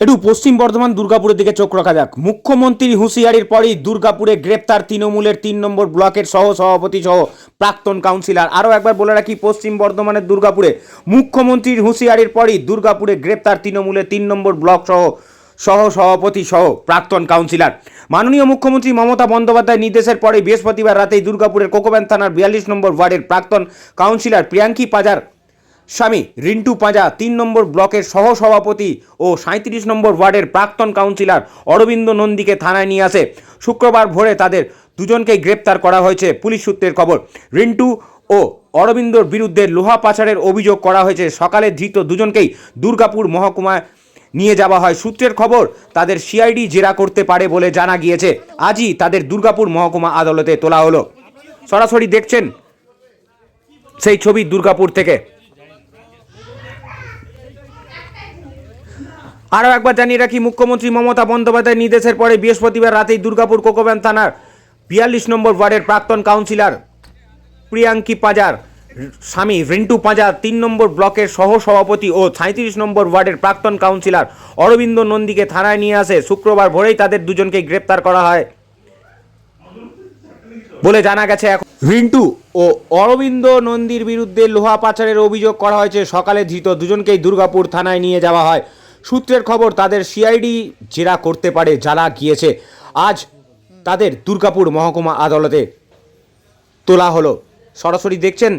একটু পশ্চিম বর্ধমান দুর্গাপুরের দিকে চোখ রাখা যাক। মুখ্যমন্ত্রীর হুঁশিয়ারির পরেই দুর্গাপুরে গ্রেপ্তার তৃণমূলের তিন নম্বর ব্লকের সহ সভাপতি সহ প্রাক্তন কাউন্সিলর। আরও একবার বলে রাখি, পশ্চিম বর্ধমানের দুর্গাপুরে মুখ্যমন্ত্রীর হুঁশিয়ারির পরেই দুর্গাপুরে গ্রেপ্তার তৃণমূলের তিন নম্বর ব্লক সহ সহ সভাপতি সহ প্রাক্তন কাউন্সিলর। মাননীয় মুখ্যমন্ত্রী মমতা বন্দ্যোপাধ্যায় নির্দেশের পরে বৃহস্পতিবার রাতেই দুর্গাপুরের কোকোব্যান থানার বিয়াল্লিশ নম্বর ওয়ার্ডের প্রাক্তন কাউন্সিলর প্রিয়াঙ্কি পাজার স্বামী রিন্টু পাঁজা তিন নম্বর ব্লকের সহ সভাপতি ও সাঁত্রিশ নম্বর ওয়ার্ডের প্রাক্তন কাউন্সিলর অরবিন্দ নন্দীকে থানায় নিয়ে আসে। শুক্রবার ভোরে তাদের দুজনকেই গ্রেপ্তার করা হয়েছে পুলিশ সূত্রের খবর। রিন্টু ও অরবিন্দর বিরুদ্ধে লোহা পাচারের অভিযোগ করা হয়েছে। সকালে ধৃত দুজনকেই দুর্গাপুর মহকুমায় নিয়ে যাওয়া হয়। সূত্রের খবর, তাদের সিআইডি জেরা করতে পারে বলে জানা গিয়েছে। আজই তাদের দুর্গাপুর মহকুমা আদালতে তোলা হলো। সরাসরি দেখছেন সেই ছবি দুর্গাপুর থেকে। আরও একবার জানিয়ে রাখি মুখ্যমন্ত্রী মমতা বন্দ্যোপাধ্যায়ের নির্দেশের পরে বৃহস্পতিবার রাতেই দুর্গাপুর কোকোব্যান থানার বিয়াল্লিশ নম্বর ওয়ার্ডের প্রাক্তন কাউন্সিলর প্রিয়াঙ্কি পাজার স্বামী রিন্টু পাঁজা তিন নম্বর ব্লকের সহ সভাপতি ও সাঁত্রিশ নম্বর ওয়ার্ডের প্রাক্তন কাউন্সিলর অরবিন্দ নন্দীকে থানায় নিয়ে আসে। শুক্রবার ভোরেই তাদের দুজনকে গ্রেপ্তার করা হয় বলে জানা গেছে এখন। রিন্টু ও অরবিন্দ নন্দীর বিরুদ্ধে লোহা পাচারের অভিযোগ করা হয়েছে। সকালে ধৃত দুজনকেই দুর্গাপুর থানায় নিয়ে যাওয়া হয়। সূত্রের খবর, তাদের সিআইডি জেরা করতে পারে, জানা গিয়েছে। আজ তাদের দুর্গাপুর মহকুমা আদালতে তোলা হলো। সরাসরি দেখছেন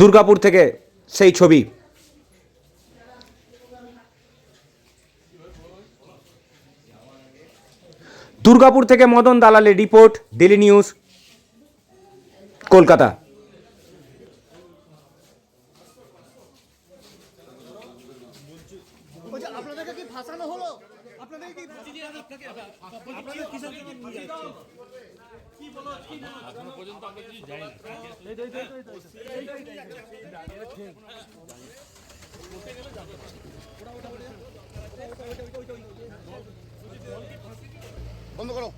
দুর্গাপুর থেকে সেই ছবি। দুর্গাপুর থেকে মদন দালালের রিপোর্ট ডেলি নিউজ, কলকাতা। আপনাদেরকে কি ভাসানো হলো? আপনাদেরকে কি কি বলো কি না এখনও পর্যন্ত আমরা কিছু জানি এই এই এই বন্ধ করো।